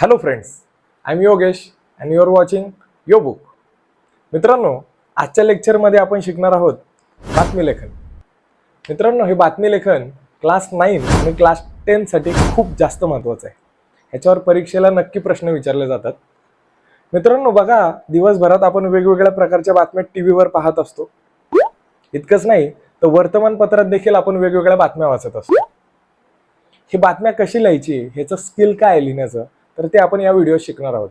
Hello friends I am Yogesh and your watching yo book मित्रांनो आजच्या लेक्चरमध्ये आपण शिकणार आहोत बातमी लेखन. मित्रांनो हे बातमी लेखन क्लास नाईन आणि क्लास टेनसाठी खूप जास्त महत्त्वाचं आहे. ह्याच्यावर परीक्षेला नक्की प्रश्न विचारले जातात. मित्रांनो बघा दिवसभरात आपण वेगवेगळ्या प्रकारच्या बातम्या टी व्हीवर पाहत असतो. इतकंच नाही तर वर्तमानपत्रात देखील आपण वेगवेगळ्या बातम्या वाचत असतो. ही बातम्या कशी लिहायची ह्याचं स्किल काय लिहिण्याचं तर ते आपण या व्हिडिओ शिकणार आहोत.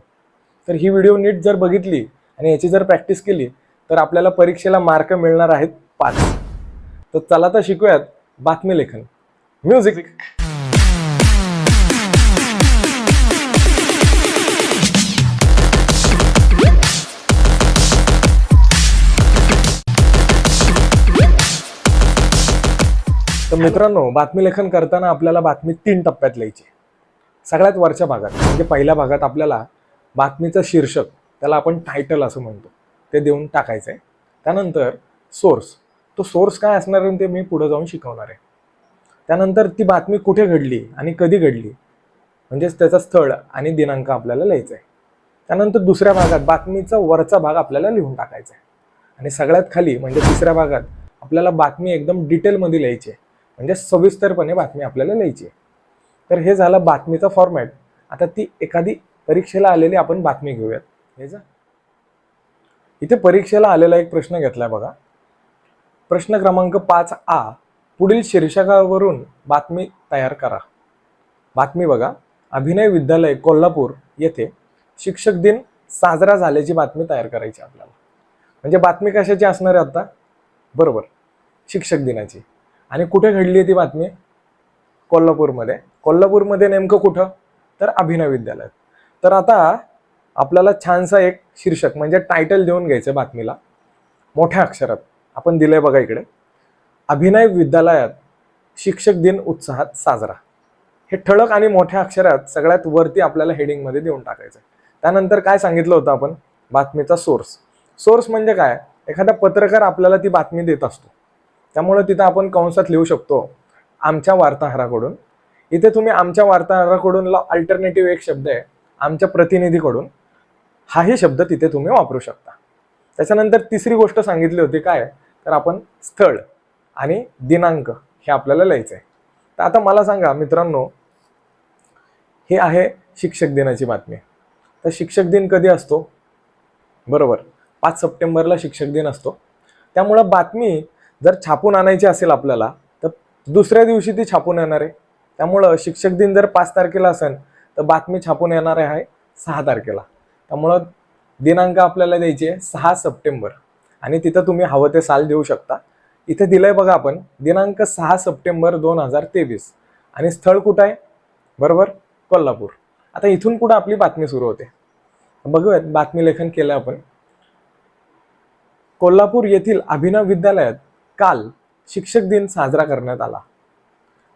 तर ही व्हिडिओ नीट जर बघितली आणि याची जर प्रॅक्टिस केली तर आपल्याला परीक्षेला मार्क मिळणार आहेत पाच. तर चला तर शिकूयात बातमी लेखन. म्युझिक तर मित्रांनो बातमी लेखन करताना आपल्याला बातमी तीन टप्प्यात लिहायची सगळ्यात वरच्या भागात म्हणजे पहिल्या भागात आपल्याला बातमीचं शीर्षक त्याला आपण टायटल असं म्हणतो. ते देऊन टाकायचं आहे त्यानंतर सोर्स तो सोर्स काय असणार आहे ते मी पुढं जाऊन शिकवणार आहे. त्यानंतर ती बातमी कुठे घडली आणि कधी घडली? म्हणजेच त्याचं स्थळ आणि दिनांक आपल्याला लिहायचं आहे त्यानंतर दुसऱ्या भागात बातमीचा वरचा भाग आपल्याला लिहून टाकायचा आहे आणि सगळ्यात खाली म्हणजे तिसऱ्या भागात आपल्याला बातमी एकदम डिटेलमध्ये लिहायची आहे. म्हणजे सविस्तरपणे बातमी आपल्याला लिहायची आहे. तर हे झालं बातमीचा फॉर्मॅट आता ती एखादी परीक्षेला आलेली आपण बातमी घेऊयात. हे जा. इथे परीक्षेला आलेला एक प्रश्न घेतलाय बघा. प्रश्न क्रमांक पाच आ पुढील शीर्षकावरून बातमी तयार करा. बातमी बघा. अभिनय विद्यालय कोल्हापूर येथे शिक्षक दिन साजरा झाल्याची बातमी तयार करायची आपल्याला. म्हणजे बातमी कशाची असणार आहे आता? बरोबर. शिक्षक दिनाची. आणि कुठे घडली आहे ती बातमी? कोल्हापूरमध्ये. कोल्हापूरमध्ये नेमकं कुठं? तर अभिनय विद्यालयात. तर आता आपल्याला छानसा एक शीर्षक म्हणजे टायटल देऊन घ्यायचं बातमीला. मोठ्या अक्षरात. आपण दिलंय बघा इकडे. अभिनय विद्यालयात शिक्षक दिन उत्साहात साजरा. हे ठळक आणि मोठ्या अक्षरात सगळ्यात वरती आपल्याला हेडिंगमध्ये देऊन टाकायचं आहे त्यानंतर काय सांगितलं होतं आपण? बातमीचा सोर्स सोर्स म्हणजे काय? एखादा पत्रकार आपल्याला ती बातमी देत असतो. त्यामुळे तिथं आपण कंसात लिहू शकतो. आमच्या वार्ताहराकडून. इथे तुम्ही आमच्या वार्ताहराकडून अल्टरनेटिव्ह एक शब्द आहे आमच्या प्रतिनिधीकडून. हाही शब्द तिथे तुम्ही वापरू शकता. त्याच्यानंतर तिसरी गोष्ट सांगितली होती काय? तर आपण स्थळ आणि दिनांक हे आपल्याला लिहायचं आहे तर आता मला सांगा मित्रांनो हे आहे शिक्षक दिनाची बातमी. तर शिक्षक दिन कधी असतो? बरोबर पाच सप्टेंबरला शिक्षक दिन असतो. त्यामुळं बातमी जर छापून आणायची असेल आपल्याला दुसऱ्या दिवशी ती छापून येणार आहे. त्यामुळं शिक्षक दिन जर पाच तारखेला असेल तर बातमी छापून येणार आहे सहा तारखेला. त्यामुळं दिनांक आपल्याला द्यायची आहे सहा सप्टेंबर. आणि तिथं तुम्ही हवं ते साल देऊ शकता. इथे दिलंय बघा आपण दिनांक सहा सप्टेंबर दोन हजार तेवीस. आणि स्थळ कुठं आहे? बरोबर कोल्हापूर. आता इथून कुठं आपली बातमी सुरू होते. बघूयात बातमी लेखन केलं आपण. कोल्हापूर येथील अभिनव विद्यालयात काल शिक्षक दिन साजरा करण्यात आला.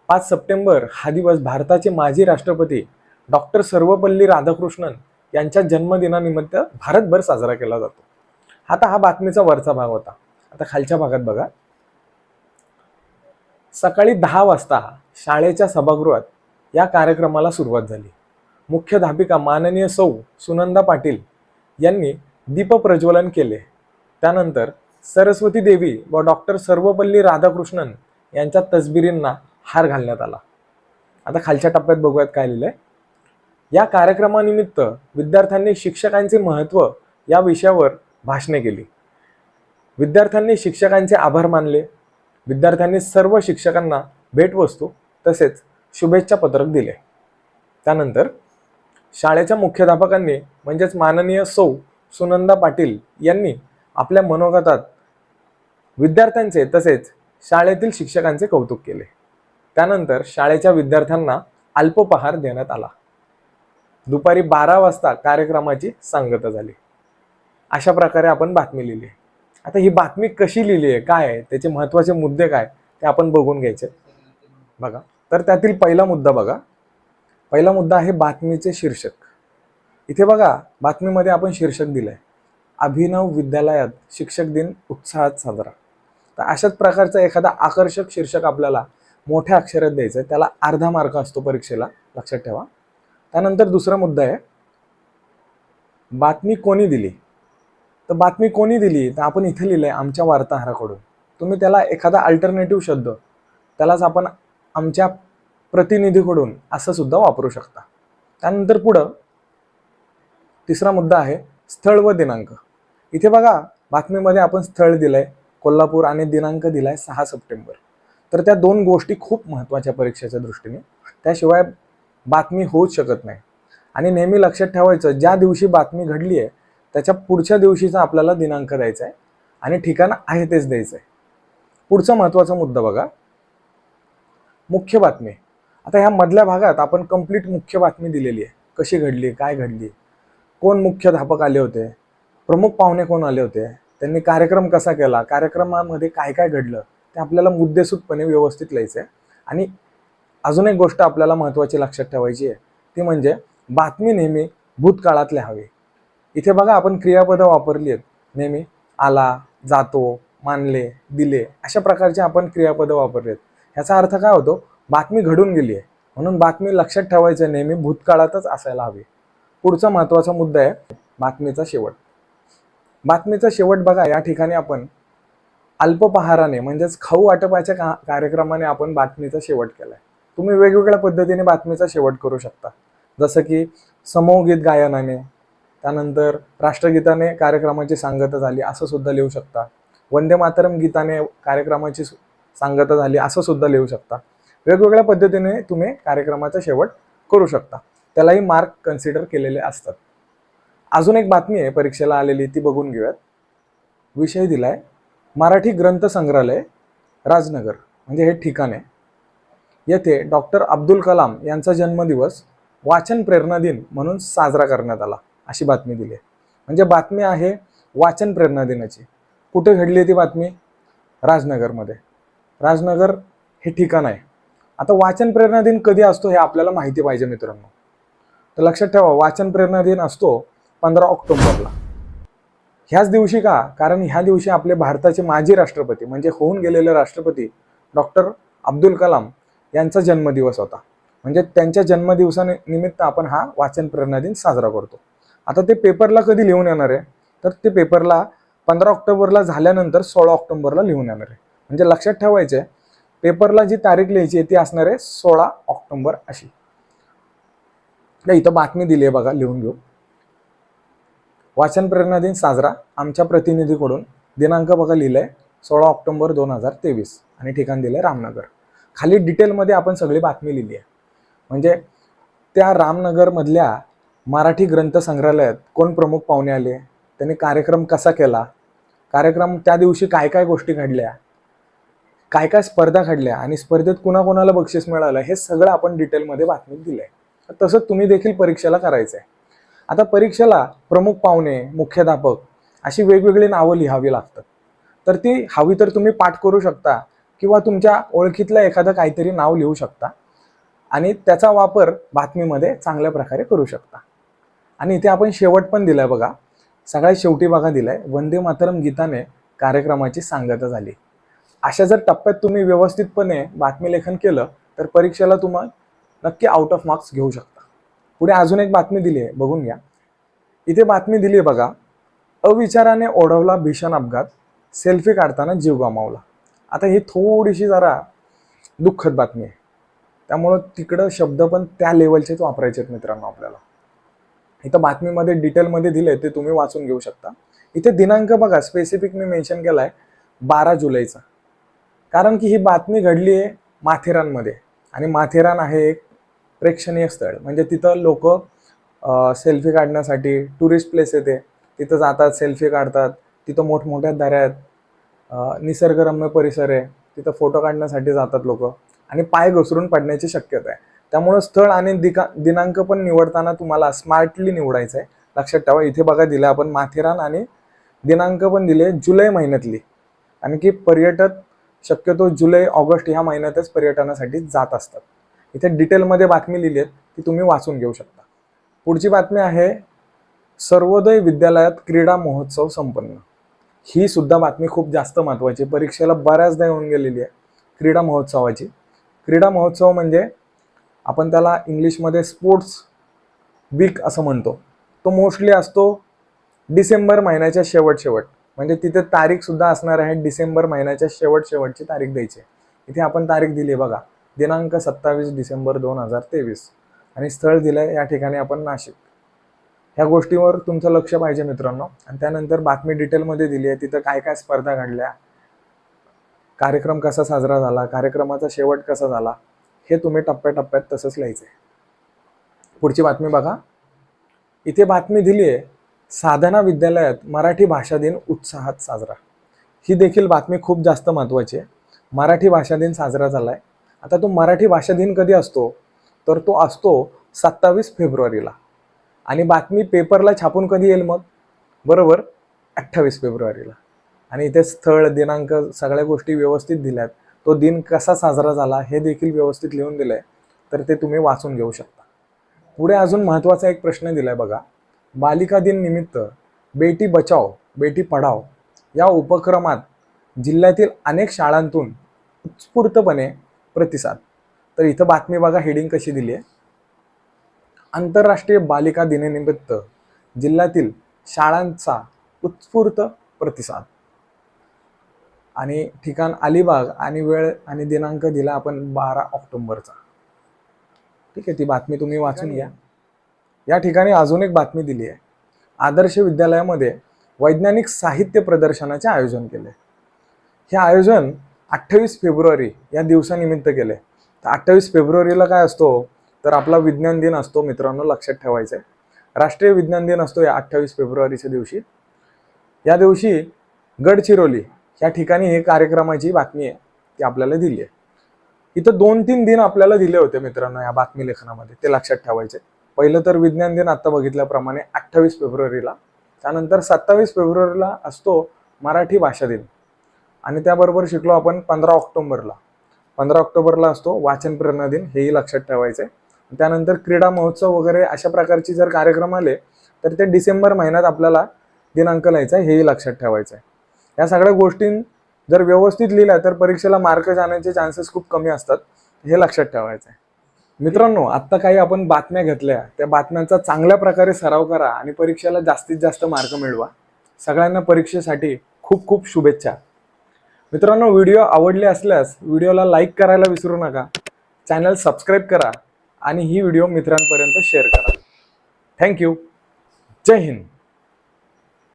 पाच सप्टेंबर हा दिवस भारताचे माजी राष्ट्रपती डॉक्टर सर्वपल्ली राधाकृष्णन यांच्या जन्मदिनानिमित्त भारतभर साजरा केला जातो. आता हा बातमीचा वरचा भाग होता. आता खालच्या भागात बघा. सकाळी दहा वाजता शाळेच्या सभागृहात या कार्यक्रमाला सुरुवात झाली. मुख्याध्यापिका माननीय सौ सुनंदा पाटील यांनी दीपप्रज्वलन केले. त्यानंतर सरस्वती देवी व डॉक्टर सर्वपल्ली राधाकृष्णन यांच्या तसबिरींना हार घालण्यात आला. आता खालच्या टप्प्यात बघूयात काय लिहिलंय. या कार्यक्रमानिमित्त विद्यार्थ्यांनी शिक्षकांचे महत्त्व या विषयावर भाषणे केली. विद्यार्थ्यांनी शिक्षकांचे आभार मानले. विद्यार्थ्यांनी सर्व शिक्षकांना भेटवस्तू तसेच शुभेच्छा पत्रक दिले. त्यानंतर शाळेच्या मुख्याध्यापकांनी म्हणजेच माननीय सौ सुनंदा पाटील यांनी आपल्या मनोगतात विद्यार्थ्यांचे तसेच शाळेतील शिक्षकांचे कौतुक केले. त्यानंतर शाळेच्या विद्यार्थ्यांना अल्पोपहार देण्यात आला. दुपारी बारा वाजता कार्यक्रमाची सांगता झाली. अशा प्रकारे आपण बातमी लिहिली. आता ही बातमी कशी लिहिली आहे? काय आहे? त्याचे महत्त्वाचे मुद्दे काय? ते आपण बघून घ्यायचे. बघा. तर त्यातील पहिला मुद्दा बघा. पहिला मुद्दा आहे बातमीचे शीर्षक. इथे बघा बातमीमध्ये आपण शीर्षक दिलंय. अभिनव विद्यालयात शिक्षक दिन उत्साहात साजरा. तर अशाच प्रकारचा एखादा आकर्षक शीर्षक आपल्याला मोठ्या अक्षरात द्यायचं आहे त्याला अर्धा मार्क असतो परीक्षेला. लक्षात ठेवा. त्यानंतर दुसरा मुद्दा आहे. बातमी कोणी दिली? तर बातमी कोणी दिली? तर आपण इथे आहे आमच्या वार्ताहराकडून. तुम्ही त्याला एखादा अल्टरनेटिव्ह शब्द त्यालाच आपण आमच्या प्रतिनिधीकडून असं सुद्धा वापरू शकता. त्यानंतर पुढं तिसरा मुद्दा आहे स्थळ व दिनांक. इथे बघा बातमीमध्ये आपण स्थळ दिलं आहे कोल्हापूर आणि दिनांक दिलाय सहा सप्टेंबर. तर त्या दोन गोष्टी खूप महत्त्वाच्या परीक्षेच्या दृष्टीने. त्याशिवाय बातमी होऊच शकत नाही. आणि नेहमी लक्षात ठेवायचं ज्या दिवशी बातमी घडली आहे त्याच्या पुढच्या दिवशीचा आपल्याला दिनांक द्यायचा आहे आणि ठिकाण आहे तेच द्यायचं आहे पुढचा महत्त्वाचा मुद्दा बघा. मुख्य बातमी. आता ह्या मधल्या भागात आपण कंप्लीट मुख्य बातमी दिलेली आहे कशी घडली काय घडली कोण मुख्याध्यापक आले होते? प्रमुख पाहुणे कोण आले होते? त्यांनी कार्यक्रम कसा केला कार्यक्रमामध्ये काय काय घडलं ते आपल्याला मुद्देसूदपणे व्यवस्थित लिहायचं आहे आणि अजून एक गोष्ट आपल्याला महत्त्वाची लक्षात ठेवायची आहे ती म्हणजे बातमी नेहमी भूतकाळात लिहावी इथे बघा आपण क्रियापदं वापरली आहेत. नेहमी आला जातो मानले दिले अशा प्रकारचे आपण क्रियापदं वापरली आहेत. ह्याचा अर्थ काय होतो? बातमी घडून गेली आहे. म्हणून बातमी लक्षात ठेवायचं नेहमी भूतकाळातच असायला हवी. पुढचा महत्त्वाचा मुद्दा आहे बातमीचा शेवट. बातमीचा शेवट बघा या ठिकाणी आपण अल्पपहाराने म्हणजेच खाऊ वाटपाच्या का कार्यक्रमाने आपण बातमीचा शेवट केला आहे तुम्ही वेगवेगळ्या पद्धतीने बातमीचा शेवट करू शकता. जसं की समूहगीत गायनाने त्यानंतर राष्ट्रगीताने कार्यक्रमाची सांगता झाली असं सुद्धा लिहू शकता. वंदे मातरम गीताने कार्यक्रमाची सु- सांगता झाली असं सुद्धा लिहू शकता. वेगवेगळ्या पद्धतीने तुम्ही कार्यक्रमाचा शेवट करू शकता. त्यालाही मार्क कन्सिडर केलेले असतात. अजून एक बातमी आहे परीक्षेला आलेली ती बघून घेऊयात. विषय दिलाय मराठी ग्रंथ संग्रहालय राजनगर म्हणजे हे ठिकाण आहे. येथे डॉक्टर अब्दुल कलाम यांचा जन्मदिवस वाचन प्रेरणा दिन म्हणून साजरा करण्यात आला अशी बातमी दिली आहे. म्हणजे बातमी आहे वाचन प्रेरणा दिनाची. कुठे घडली आहे ती बातमी? राजनगरमध्ये. राजनगर हे ठिकाण आहे. आता वाचन प्रेरणा दिन कधी असतो हे आपल्याला माहिती पाहिजे मित्रांनो. तर लक्षात ठेवा वाचन प्रेरणा दिन असतो पंधरा ऑक्टोबरला. ह्याच दिवशी का? कारण ह्या दिवशी आपले भारताचे माजी राष्ट्रपती म्हणजे होऊन गेलेले राष्ट्रपती डॉक्टर अब्दुल कलाम यांचा जन्मदिवस होता. म्हणजे त्यांच्या जन्मदिवसानिमित्त आपण हा वाचन प्रेरणा दिन साजरा करतो. आता ते पेपरला कधी लिहून येणार आहे? तर ते पेपरला पंधरा ऑक्टोबरला झाल्यानंतर सोळा ऑक्टोबरला लिहून येणार आहे. म्हणजे लक्षात ठेवायचे पेपरला जी तारीख लिहायची आहे ती असणार आहे सोळा ऑक्टोबर अशी. नाही इथं बातमी दिली आहे बघा लिहून घेऊ. वाचन प्रेरणा दिन साजरा आमच्या प्रतिनिधीकडून दिनांक बघा लिहिलंय सोळा ऑक्टोबर दोन हजार तेवीस. आणि ठिकाण दिलंय रामनगर. खाली डिटेलमध्ये आपण सगळी बातमी लिहिली आहे. म्हणजे त्या रामनगरमधल्या मराठी ग्रंथ संग्रहालयात कोण प्रमुख पाहुणे आले? त्यांनी कार्यक्रम कसा केला? कार्यक्रम त्या दिवशी काय काय गोष्टी घडल्या? काय काय स्पर्धा घडल्या? आणि स्पर्धेत कुणाकोणाला बक्षीस मिळालं? हे सगळं आपण डिटेलमध्ये बातमीत आहे तसंच तुम्ही देखील परीक्षेला करायचं आहे आता परीक्षेला प्रमुख पाहुणे मुख्याध्यापक अशी वेगवेगळी नावं लिहावी लागतात. तर ती हवी तर तुम्ही पाठ करू शकता किंवा तुमच्या ओळखीतलं एखादं काहीतरी नाव लिहू शकता आणि त्याचा वापर बातमीमध्ये चांगल्या प्रकारे करू शकता. आणि इथे आपण शेवट पण दिलाय बघा. सगळ्यात शेवटी बघा दिलाय वंदे मातरम गीताने कार्यक्रमाची सांगता झाली. अशा जर टप्प्यात तुम्ही व्यवस्थितपणे बातमी लेखन केलं तर परीक्षेला तुम्हाला नक्की आउट ऑफ मार्क्स घेऊ शकता. पुढे अजून एक बातमी दिली आहे बघून घ्या. इथे बातमी दिली आहे बघा अविचाराने ओढवला भीषण अपघात सेल्फी काढताना जीव गमावला. आता ही थोडीशी जरा दुःखद बातमी आहे. त्यामुळं तिकडं शब्द पण त्या लेवलचेच वापरायचे आहेत मित्रांनो आपल्याला. इथं बातमीमध्ये डिटेलमध्ये दिले ते तुम्ही वाचून घेऊ शकता. इथे दिनांक बघा स्पेसिफिक मी मेन्शन केला आहे बारा जुलैचा. कारण की ही बातमी घडली आहे माथेरानमध्ये. आणि माथेरान आहे एक प्रेक्षणीय स्थळ. म्हणजे तिथं लोक सेल्फी काढण्यासाठी टुरिस्ट प्लेस येते. तिथं जातात सेल्फी काढतात. तिथं मोठमोठ्या दऱ्या आहेत निसर्गरम्य परिसर आहे. तिथं फोटो काढण्यासाठी जातात लोक. आणि पाय घसरून पडण्याची शक्यता आहे. त्यामुळं स्थळ आणि दिका दिनांक पण निवडताना तुम्हाला स्मार्टली निवडायचं आहे. लक्षात ठेवा इथे बघा दिलं आपण माथेरान आणि दिनांक पण दिले जुलै महिन्यातली. कारण की पर्यटक शक्यतो जुलै ऑगस्ट ह्या महिन्यातच पर्यटनासाठी जात असतात. इथे डिटेलमध्ये बातमी लिहिली आहे ती तुम्ही वाचून घेऊ शकता. पुढची बातमी आहे सर्वोदय विद्यालयात क्रीडा महोत्सव संपन्न. ही सुद्धा बातमी खूप जास्त महत्त्वाची परीक्षेला बऱ्याचदा येऊन गेलेली आहे क्रीडा महोत्सवाची. क्रीडा महोत्सव म्हणजे आपण त्याला इंग्लिशमध्ये स्पोर्ट्स वीक असं म्हणतो. तो मोस्टली असतो डिसेंबर महिन्याच्या शेवट शेवट. म्हणजे तिथे तारीखसुद्धा असणार आहे डिसेंबर महिन्याच्या शेवट शेवटची तारीख द्यायची आहे. इथे आपण तारीख दिली आहे बघा. दिनांक सत्तावीस डिसेंबर दोन हजार तेवीस. आणि स्थळ दिलं आहे या ठिकाणी आपण नाशिक. ह्या गोष्टीवर तुमचं लक्ष पाहिजे मित्रांनो. आणि त्यानंतर बातमी डिटेलमध्ये दिली आहे तिथं काय काय स्पर्धा घडल्या कार्यक्रम कसा साजरा झाला कार्यक्रमाचा शेवट कसा झाला हे तुम्ही टप्प्याटप्प्यात तसंच लिहायचं आहे पुढची बातमी बघा. इथे बातमी दिली आहे साधना विद्यालयात मराठी भाषा दिन उत्साहात साजरा. ही देखील बातमी खूप जास्त महत्त्वाची आहे. मराठी भाषा दिन साजरा झाला आहे आता तो मराठी भाषा दिन कधी असतो? तर तो असतो सत्तावीस फेब्रुवारीला. आणि बातमी पेपरला छापून कधी येईल मग? बरोबर अठ्ठावीस फेब्रुवारीला. आणि इथे स्थळ दिनांक सगळ्या गोष्टी व्यवस्थित दिल्यात. तो दिन कसा साजरा झाला हे देखील व्यवस्थित लिहून दिलंय. तर ते तुम्ही वाचून घेऊ शकता. पुढे अजून महत्त्वाचा एक प्रश्न दिलाय बघा. बालिका दिन निमित्त बेटी बचाव बेटी पढाव या उपक्रमात जिल्ह्यातील अनेक शाळांतून उत्स्फूर्तपणे प्रतिसाद. तर इथं बातमी बघा हेडिंग कशी दिली आहे. आंतरराष्ट्रीय बालिका दिनानिमित्त जिल्ह्यातील शाळांचा उत्स्फूर्त प्रतिसाद. आणि ठिकाण अलिबाग आणि वेळ आणि दिनांक दिला आपण बारा ऑक्टोबरचा. ठीक आहे ती बातमी तुम्ही वाचून घ्या. या ठिकाणी अजून एक बातमी दिली आहे. आदर्श विद्यालयामध्ये वैज्ञानिक साहित्य प्रदर्शनाचे आयोजन केले. हे आयोजन अठ्ठावीस फेब्रुवारी या दिवसानिमित्त केले. तर अठ्ठावीस फेब्रुवारीला काय असतो? तर आपला विज्ञान दिन असतो मित्रांनो लक्षात ठेवायचं आहे राष्ट्रीय विज्ञान दिन असतो या अठ्ठावीस फेब्रुवारीच्या दिवशी. या दिवशी गडचिरोली या ठिकाणी हे कार्यक्रमाची बातमी आहे ती आपल्याला दिली आहे. इथं दोन तीन दिन आपल्याला दिले होते मित्रांनो या बातमी लेखनामध्ये ते लक्षात ठेवायचे पहिलं तर विज्ञान दिन आत्ता बघितल्याप्रमाणे अठ्ठावीस फेब्रुवारीला. त्यानंतर सत्तावीस फेब्रुवारीला असतो मराठी भाषा दिन. आणि त्याबरोबर शिकलो आपण पंधरा ऑक्टोबरला. पंधरा ऑक्टोबरला असतो वाचन प्रेरणा दिन हेही लक्षात ठेवायचं आहे त्यानंतर क्रीडा महोत्सव वगैरे अशा प्रकारचे जर कार्यक्रम आले तर ते डिसेंबर महिन्यात आपल्याला दिनांक लिहायचा आहे हेही लक्षात ठेवायचं आहे या सगळ्या गोष्टी जर व्यवस्थित लिहिल्या तर परीक्षेला मार्क जाण्याचे चान्सेस खूप कमी असतात हे लक्षात ठेवायचं आहे मित्रांनो आत्ता काही आपण बातम्या घेतल्या त्या बातम्यांचा चांगल्या प्रकारे सराव करा आणि परीक्षेला जास्तीत जास्त मार्क मिळवा. सगळ्यांना परीक्षेसाठी खूप खूप शुभेच्छा. मित्रांनो व्हिडिओ आवडले असल्यास व्हिडिओला लाईक करायला विसरू नका चॅनल सबस्क्राईब करा आणि ही व्हिडिओ मित्रांपर्यंत शेअर करा. थँक्यू जय हिंद.